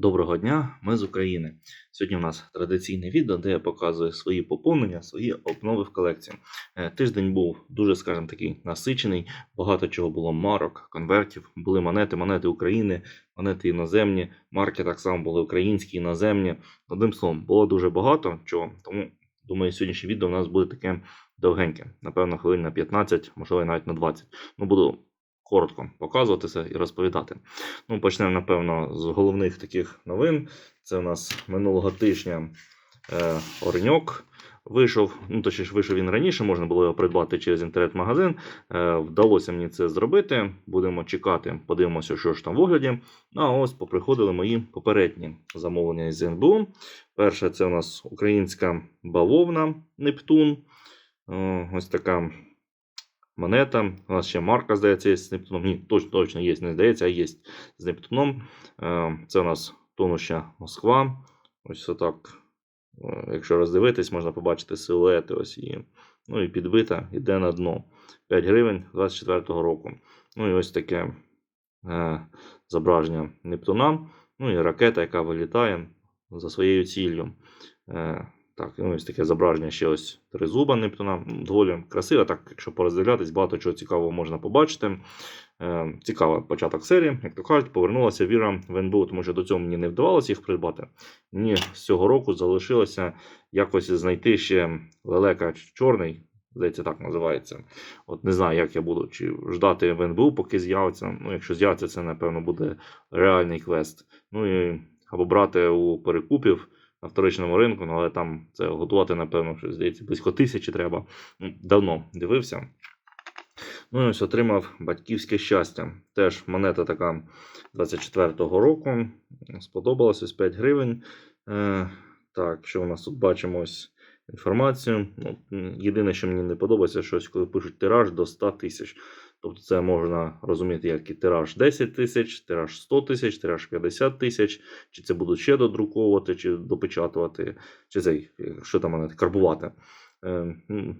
Доброго дня, ми з України. Сьогодні у нас традиційне відео, де я показую свої поповнення, свої обнови в колекції. Е, Тиждень був дуже, скажімо такий, насичений. Багато чого було марок, конвертів, були монети, монети України, монети іноземні, марки так само були українські, іноземні. Одним словом, було дуже багато чого. Тому думаю, сьогоднішнє відео у нас буде таке довгеньке. Напевно, хвилин на 15, можливо, навіть на 20. Ну, буду коротко показувати це і розповідати. Ну, почнемо, напевно, з головних таких новин. Це у нас минулого тижня е, Ореньок вийшов. Ну, точніше, вийшов він раніше, можна було його придбати через інтернет-магазин. Е, вдалося мені це зробити. Будемо чекати, подивимося, що ж там в огляді. Ну, а ось поприходили мої попередні замовлення із НБУ. Перше, це у нас українська бавовна Нептун. Е, ось така монета. У нас ще марка, здається, є з Нептуном. Ні, точно, точно є, не здається, а є з Нептуном. Е, Це у нас тонуща Москва. Ось отак. Е, Якщо роздивитись, можна побачити силуети. Ось і, ну і підбита, йде на дно. 5 гривень 24-го року. Ну і ось таке е, зображення Нептуна. Ну і ракета, яка вилітає за своєю ціллю. Е, так, ну, ось таке зображення ще ось тризуба Нептуна. Доволі красиво, так, якщо пороздивлятись, багато чого цікавого можна побачити. Е, цікавий початок серії, як то кажуть, повернулася віра в НБУ, тому що до цього мені не вдавалося їх придбати. Мені з цього року залишилося якось знайти ще лелека чорний, здається, так називається. От не знаю, як я буду чи ждати в НБУ, поки з'явиться. Ну, якщо з'явиться, це напевно буде реальний квест. Ну і або брати у перекупів на вторичному ринку, ну, але там це готувати, напевно, що здається, близько тисячі треба. Ну, Давно дивився. Ну і ось отримав батьківське щастя. Теж монета така 24-го року. Сподобалась ось 5 гривень. Е, так, що у нас тут бачимо ось інформацію. Ну, єдине, що мені не подобається, що ось коли пишуть тираж до 100 тисяч. Тобто це можна розуміти як і тираж 10 тисяч, тираж 100 тисяч, тираж 50 тисяч, чи це будуть ще додруковувати, чи допечатувати, чи цей, що там монети, карбувати. Е,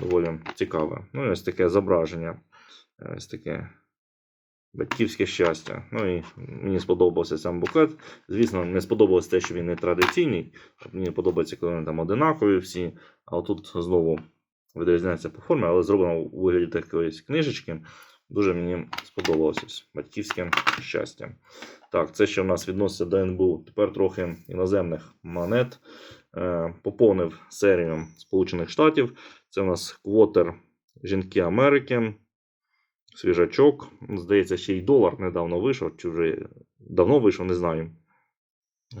доволі цікаве. Ну і ось таке зображення. Ось таке батьківське щастя. Ну і мені сподобався сам букет. Звісно, не сподобалось те, що він не традиційний. Мені подобається, коли вони там одинакові всі. А отут знову відрізняється по формі, але зроблено у вигляді такої книжечки. Дуже мені сподобалося ось батьківське щастя. Так, це ще в нас відноситься до НБУ. Тепер трохи іноземних монет. Е, поповнив серію Сполучених Штатів. Це у нас квотер Жінки Америки. Свіжачок. Здається, ще й долар недавно вийшов, чи вже давно вийшов, не знаю.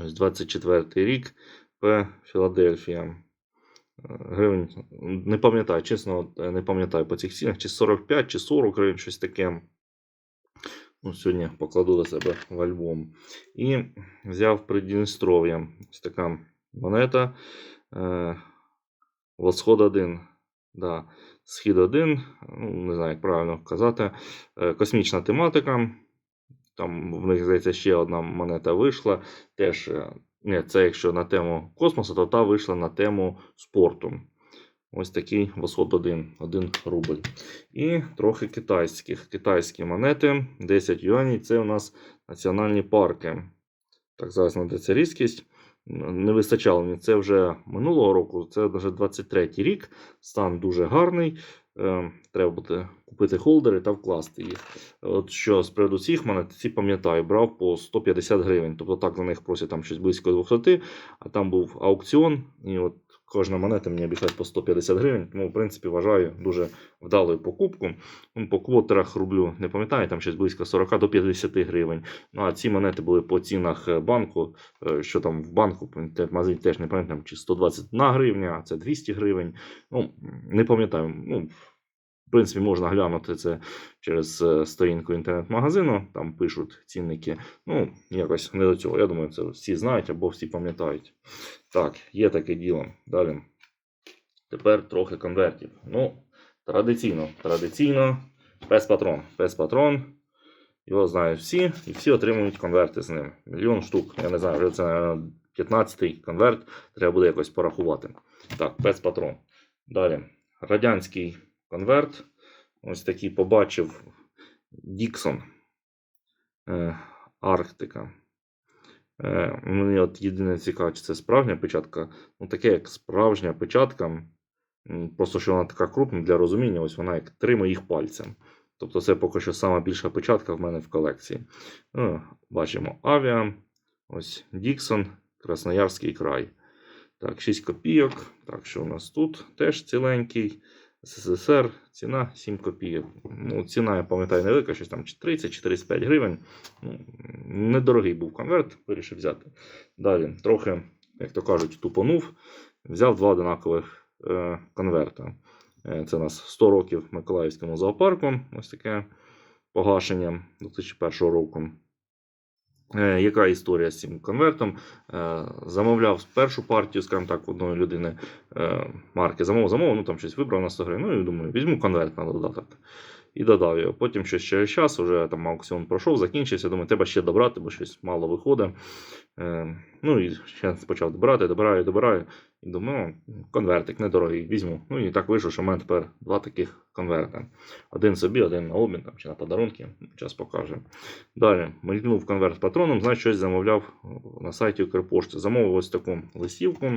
Ось 24 рік. П. Філадельфія. Е, Гривень. Не пам'ятаю, чесно, е, не пам'ятаю по цих цінах, чи 45, чи 40 гривень, щось таке. Ну, сьогодні покладу до себе в альбом. І взяв Придністров'я. Ось така монета. Е, Восход 1. Да. Схід 1, ну, не знаю, як правильно казати. Е, Космічна тематика. Там в них, здається, ще одна монета вийшла. Теж, е, ні, це якщо на тему космосу, то та вийшла на тему спорту. Ось такий восход 1, 1 рубль. І трохи китайських. Китайські монети 10 юанів. Це у нас національні парки. Так, зараз надається різкість. Не вистачало мені. Це вже минулого року, це вже 23 рік. Стан дуже гарний. Е, Треба буде купити холдери та вкласти їх. От що з приводу цих монет, ці пам'ятаю, брав по 150 гривень. Тобто так за них просять там щось близько 200, а там був аукціон, і от кожна монета мені обійшлась по 150 гривень. Тому, в принципі, вважаю дуже вдалою покупку. Ну, По квотерах рублю не пам'ятаю, там щось близько 40 до 50 гривень. Ну а ці монети були по цінах е, банку. Е, Що там в банку, в магазині теж не пам'ятаю, чи 121 гривня, а це 200 гривень. Ну, не пам'ятаю. Ну, в принципі, можна глянути це через е, сторінку інтернет-магазину, там пишуть цінники. Ну, якось не до цього. Я думаю, це всі знають або всі пам'ятають. Так, є таке діло. Далі. Тепер трохи конвертів. Ну, традиційно, традиційно, пес-патрон. Пес-патрон. Його знають всі, і всі отримують конверти з ним. Мільйон штук. Я не знаю, вже це наверно, 15-й конверт. Треба буде якось порахувати. Так, пес-патрон. Далі. Радянський конверт. Ось такий побачив Діксон. Е, Арктика. Мені от єдине цікаво, чи це справжня печатка. Ну, таке як справжня печатка. Просто що вона така крупна для розуміння, ось вона як три моїх пальця. Тобто це поки що сама більша печатка в мене в колекції. Ну, бачимо Авіа, ось Діксон, Красноярський край. Так, 6 копійок. Так, що у нас тут? Теж ціленький. СССР, ціна 7 копійок. Ну, ціна, я пам'ятаю, невелика, щось там 30 чи 35 гривень. Ну, недорогий був конверт, вирішив взяти. Далі, трохи, як то кажуть, тупонув. Взяв два одинакових е, конверта. Е, це у нас 100 років Миколаївському зоопарку. Ось таке погашення 2001 року. Е, яка історія з цим конвертом? Е, замовляв першу партію, скажімо так, одної людини е, марки. Замовив, замовив, ну там щось вибрав на 100 гривень. Ну і думаю, візьму конверт на додаток. І додав його. Потім щось через час, вже там аукціон пройшов, закінчився. Думаю, треба ще добрати, бо щось мало виходить. Ну і ще почав добирати, добираю, добираю. І думаю, ну, конвертик недорогий, візьму. Ну і так вийшло, що в мене тепер два таких конверти. Один собі, один на обмін там, чи на подарунки. Час покаже. Далі малькнув конверт патроном, значить щось замовляв на сайті Укрпошти. Замовив ось таку листівку.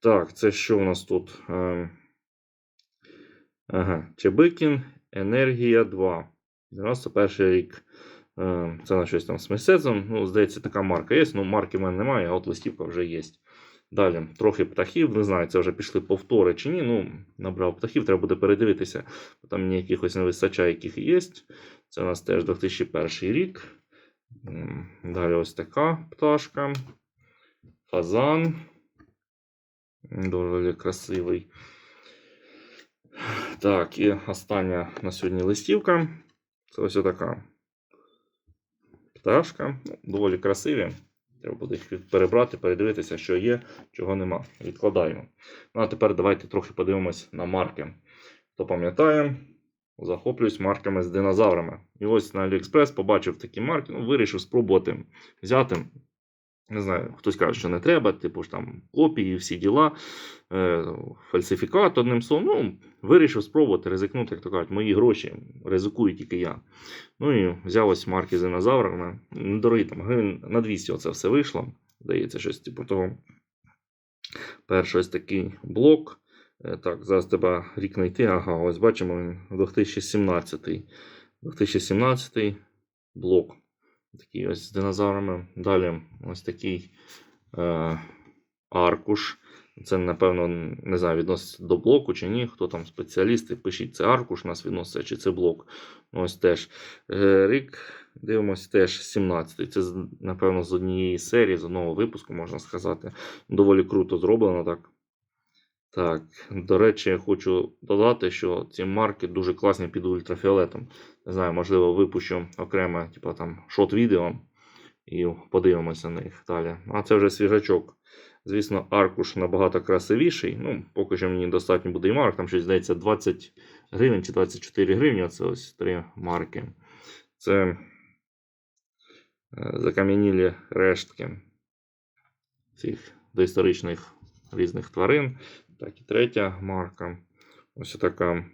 Так, це що у нас тут? Е, Ага, Чебикін, Енергія 2. 91 рік. Е, Це на щось там з мистецтвом. Ну, здається, така марка є. Ну, марки в мене немає, а от листівка вже є. Далі, трохи птахів. Не знаю, це вже пішли повтори чи ні. Ну, набрав птахів, треба буде передивитися. Там мені якихось не вистачає, яких є. Це у нас теж 2001 рік. Далі ось така пташка. Фазан. Доволі красивий. Так, і остання на сьогодні листівка. Це ось така пташка. Ну, Доволі красиві. Треба буде їх перебрати, передивитися, що є, чого нема. Відкладаємо. Ну а тепер давайте трохи подивимось на марки. Хто пам'ятає, захоплююсь марками з динозаврами. І ось на AliExpress побачив такі марки, ну, вирішив спробувати взяти. Не знаю, хтось каже, що не треба, типу ж там копії, всі діла, е, фальсифікат, одним словом. Ну, вирішив спробувати ризикнути, як то кажуть, мої гроші, ризикую тільки я. Ну і взяв ось марки з динозаврами. Недорогі там гривень на 200 оце все вийшло. Здається, щось типу того. Перший ось такий блок. Е, Так, зараз треба рік знайти. Ага, ось бачимо він 2017. 2017 блок. Такий ось з динозаврами. Далі ось такий е, аркуш. Це, напевно, не знаю, відноситься до блоку чи ні. Хто там спеціалісти, пишіть, це аркуш у нас відноситься, чи це блок. Ось теж. Е, рік, дивимося, теж 17-й. Це, напевно, з однієї серії, з одного випуску, можна сказати. Доволі круто зроблено так. Так, до речі, я хочу додати, що ці марки дуже класні під ультрафіолетом. Не знаю, можливо, випущу окреме, типу там шот-відео і подивимося на них далі. А це вже свіжачок. Звісно, аркуш набагато красивіший. Ну, поки що мені достатньо буде і марок. Там щось здається 20 гривень чи 24 гривні. Оце ось три марки. Це е, закам'янілі рештки цих доісторичних різних тварин. Так, і третя марка. Ось така.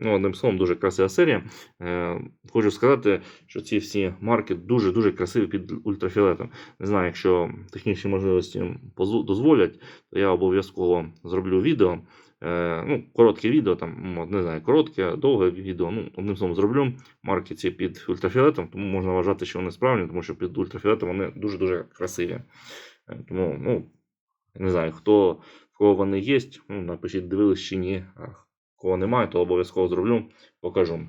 Ну, одним словом, дуже красива серія. Е, хочу сказати, що ці всі марки дуже-дуже красиві під ультрафіолетом. Не знаю, якщо технічні можливості дозволять, то я обов'язково зроблю відео. Е, ну, коротке відео, там, не знаю, коротке, довге відео. Ну, одним словом, зроблю марки ці під ультрафіолетом, тому можна вважати, що вони справні, тому що під ультрафіолетом вони дуже-дуже красиві. Е, Тому, ну, не знаю, хто кого вони є, ну, напишіть, дивились чи ні. А кого немає, то обов'язково зроблю, покажу.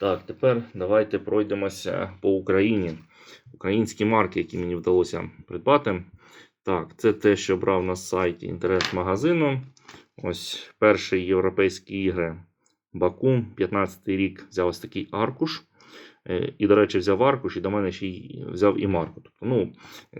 Так, тепер давайте пройдемося по Україні. Українські марки, які мені вдалося придбати. Так, це те, що брав на сайті інтернет-магазину. Ось перші європейські ігри Баку, 15 й рік, взяв ось такий аркуш. Е, І, до речі, взяв аркуш, і до мене ще й взяв і марку. Тобто, ну,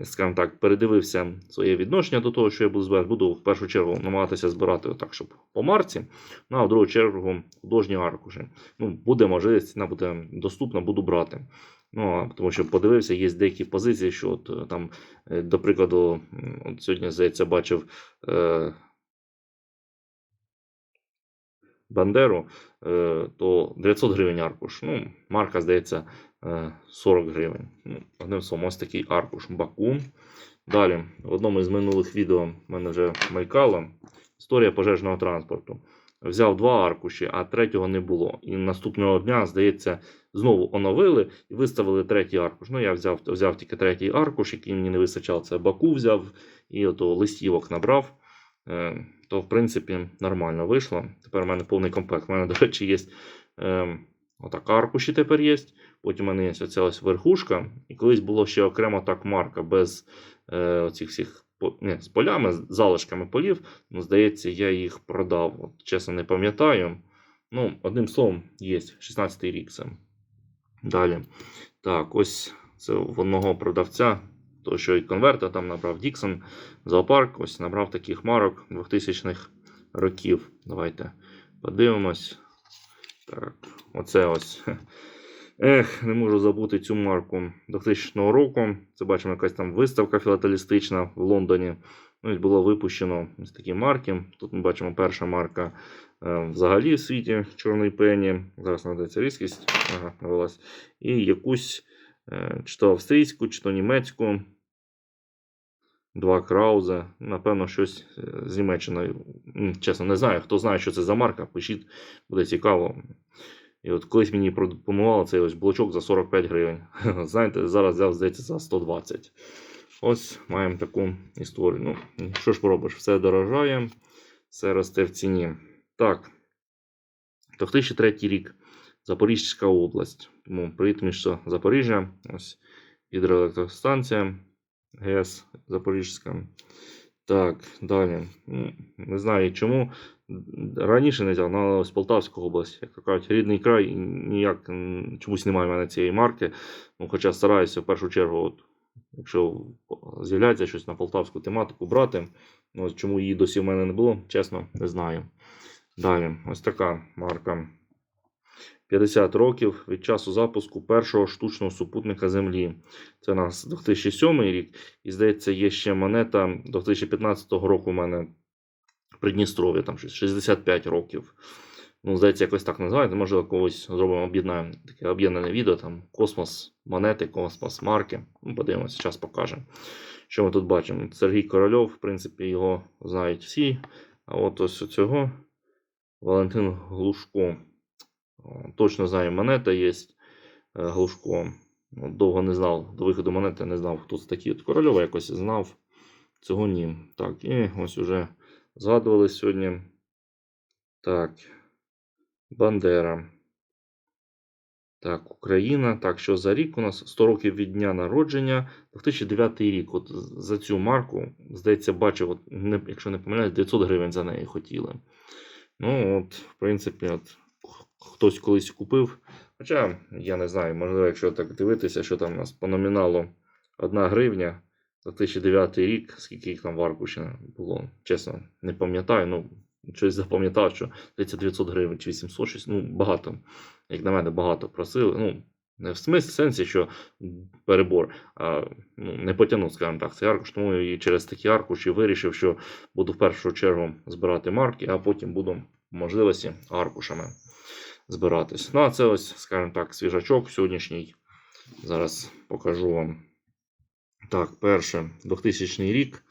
скажімо так, передивився своє відношення до того, що я буду збирати. Буду в першу чергу намагатися збирати так, щоб по марці. Ну а в другу чергу художні аркуші. Ну, буде можливість, вона буде доступна, буду брати. Ну, тому що подивився, є деякі позиції, що от, е, там, е, до прикладу, от сьогодні, здається, бачив е, Бандеру, е, то 900 гривень аркуш. Ну, марка, здається, е, 40 гривень. Ну, одним словом, ось такий аркуш Баку. Далі, в одному із минулих відео в мене вже мелькало історія пожежного транспорту. Взяв два аркуші, а третього не було. І наступного дня, здається, знову оновили і виставили третій аркуш. Ну, я взяв, взяв тільки третій аркуш, який мені не вистачав. Це Баку взяв і ото листівок набрав. Е, то, в принципі, нормально вийшло. Тепер у мене повний комплект. У мене, до речі, є е, отак аркуші тепер є. Потім у мене є оця ось верхушка. І колись було ще окремо так марка без е, оцих всіх не, з полями, з залишками полів. Ну, здається, я їх продав. От, чесно, не пам'ятаю. Ну, одним словом, є 16-й рік це. Далі. Так, ось це в одного продавця, то що і конверта там набрав Діксон, зоопарк, ось набрав таких марок 2000-х років. Давайте подивимось. Так, оце ось. Ех, не можу забути цю марку 2000 року. Це бачимо якась там виставка філателістична в Лондоні. Ну, було випущено ось такі марки. Тут ми бачимо перша марка е, взагалі в світі чорної пені. Зараз надається різкість. Ага, навелась. І якусь е, чи то австрійську, чи то німецьку. Два краузе. Напевно, щось е, з Німеччиною. Чесно, не знаю. Хто знає, що це за марка, пишіть, буде цікаво. І от колись мені пропонували цей ось блочок за 45 гривень. Знаєте, зараз взяв, здається, за 120. Ось маємо таку історію. Ну, що ж поробиш, все дорожає, все росте в ціні. Так. 2003 рік. Запорізька область. Тому привіт місто Запоріжжя. Ось гідроелектростанція ГЕС Запорізька. Так, далі. Не знаю чому. Раніше не взяв, але ось Полтавська область, як кажуть, рідний край, ніяк чомусь немає в мене цієї марки. Ну, хоча стараюся в першу чергу, от, якщо з'являється щось на полтавську тематику брати. Ну, чому її досі в мене не було, чесно, не знаю. Далі, ось така марка. 50 років від часу запуску першого штучного супутника Землі. Це у нас 2007 рік. І здається, є ще монета 2015 року у мене в Придністров'я, там щось 65 років. Ну, здається, якось так називається. Може, когось зробимо об'єднаємо таке об'єднане відео. Там космос, монети, космос, марки. Ну, подивимося, час покаже. Що ми тут бачимо? Сергій Корольов, в принципі, його знають всі. А от ось цього Валентин Глушко. О, Точно знаю, монета є. е, Глушко. Довго не знав до виходу монети, не знав, хто це такий. От Корольова якось знав. Цього ні. Так, і ось уже згадували сьогодні. Так. Бандера. Так, Україна. Так, що за рік у нас 100 років від дня народження. 2009 рік. От за цю марку, здається, бачив, от, не, якщо не помиляюсь, 900 гривень за неї хотіли. Ну, от, в принципі, от, хтось колись купив. Хоча, я не знаю, можливо, якщо так дивитися, що там у нас по номіналу 1 гривня. 2009 рік, скільки їх там в аркуші було, чесно, не пам'ятаю. Ну, щось запам'ятав, що здається 900 гривень чи 800, щось, ну, багато. Як на мене, багато просили. Ну, не в смислі сенсі, що перебор, а ну, не потягнув, скажімо так, цей аркуш, тому і через такі аркуші вирішив, що буду в першу чергу збирати марки, а потім буду можливості аркушами збиратись. Ну, а це ось, скажімо так, свіжачок сьогоднішній. Зараз покажу вам. Так, перше, 2000 рік.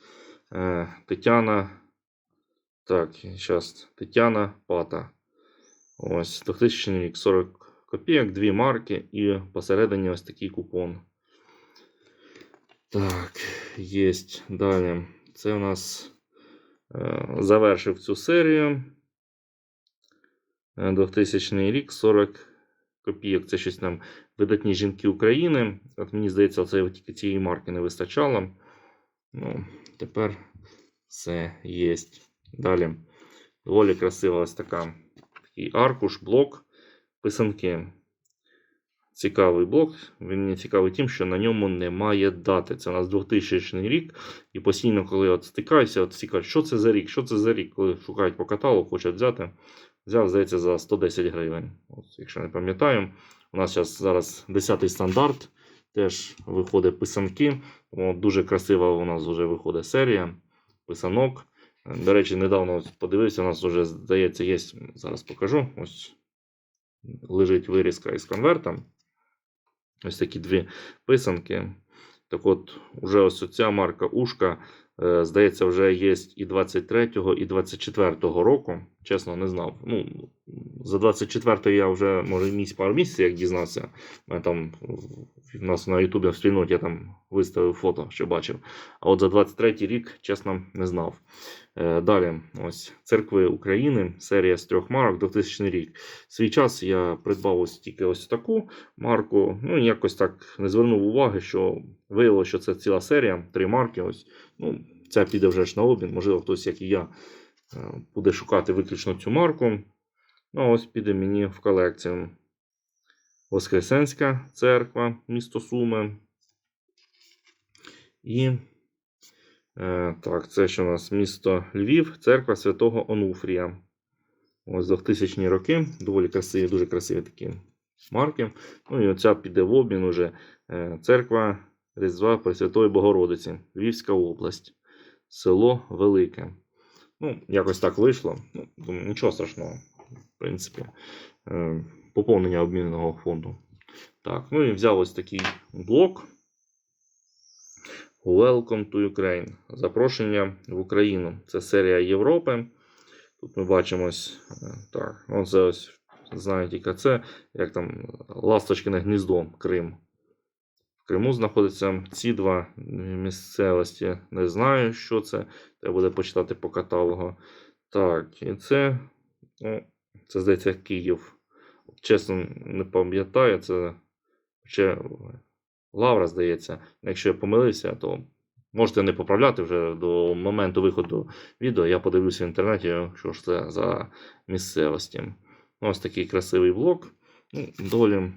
Е, Тетяна. Так, зараз Тетяна Пата. Ось 2000 рік 40 копійок, дві марки і посередині ось такий купон. Так, є. Далі. Це у нас е, завершив цю серію. Е, 2000 рік 40 копійок. Це щось там видатні жінки України. От мені здається, оце тільки цієї марки не вистачало. Ну, тепер все є. Далі. Доволі красива ось така такий аркуш, блок, писанки. Цікавий блок. Він мені цікавий тим, що на ньому немає дати. Це у нас 2000 рік. І постійно, коли от стикаюся, от всі що це за рік, що це за рік, коли шукають по каталогу, хочуть взяти. Взяв, здається, за 110 гривень. От, якщо не пам'ятаю. У нас зараз, зараз 10 стандарт. Теж виходить писанки. Тому дуже красива у нас вже виходить серія писанок. До речі, недавно подивився, у нас вже, здається, є. Зараз покажу. Ось лежить вирізка із конверта. ось такі дві писанки. Так от, уже ось ця марка Ушка, е, здається, вже є і 23-го, і 24-го року. Чесно, не знав. Ну, за 24-й я вже, може, місяць пару місяців як дізнався. Там в нас на Ютубі в спільноті я там виставив фото, що бачив. А от за 23-й рік, чесно, не знав. Е, Далі, ось церкви України, серія з трьох марок, 2000 рік. Свій час я придбав ось тільки ось таку марку. Ну, якось так не звернув уваги, що виявилося, що це ціла серія, три марки. Ось. Ну, ця піде вже ж на обмін. Можливо, хтось, як і я, е, буде шукати виключно цю марку. Ну, ось піде мені в колекцію. Воскресенська церква, місто Суми. І так, це що у нас місто Львів, церква святого Онуфрія. Ось 2000 роки. Доволі красиві, дуже красиві такі марки. Ну і оця піде в обмін уже е, церква Різдва Пресвятої Богородиці, Львівська область, село Велике. Ну, якось так вийшло. Ну, нічого страшного, в принципі. Е, поповнення обмінного фонду. Так, ну і взяв ось такий блок. Welcome to Ukraine. Запрошення в Україну. Це серія Європи. Тут ми бачимо ось е, так. Ну, це ось, знаєте, яка це, як там Ласточкине гніздо Крим. В Криму знаходяться ці два місцевості. Не знаю, що це. Треба буде почитати по каталогу. Так, і це, ну, це здається, Київ. Чесно, не пам'ятаю, це ще Лавра, здається. Якщо я помилився, то можете не поправляти вже до моменту виходу відео. Я подивлюся в інтернеті, що ж це за місцевості. Ось такий красивий блок. Ну, доволі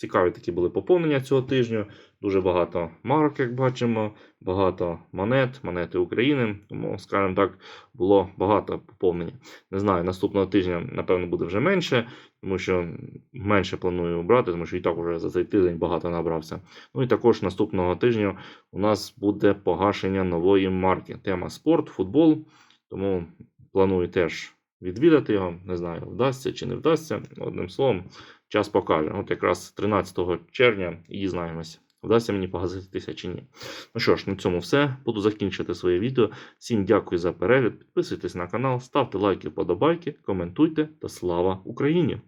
цікаві такі були поповнення цього тижня. Дуже багато марок, як бачимо, багато монет, монети України. Тому, скажімо так, було багато поповнення. Не знаю, наступного тижня, напевно, буде вже менше, тому що менше планую брати, тому що і так вже за цей тиждень багато набрався. Ну і також наступного тижня у нас буде погашення нової марки. Тема спорт, футбол. Тому планую теж відвідати його. Не знаю, вдасться чи не вдасться. Одним словом, час покаже. От якраз 13 червня і дізнаємося. Вдасться мені погаситися чи ні. Ну що ж, на цьому все. Буду закінчити своє відео. Всім дякую за перегляд. Підписуйтесь на канал, ставте лайки, вподобайки, коментуйте та слава Україні!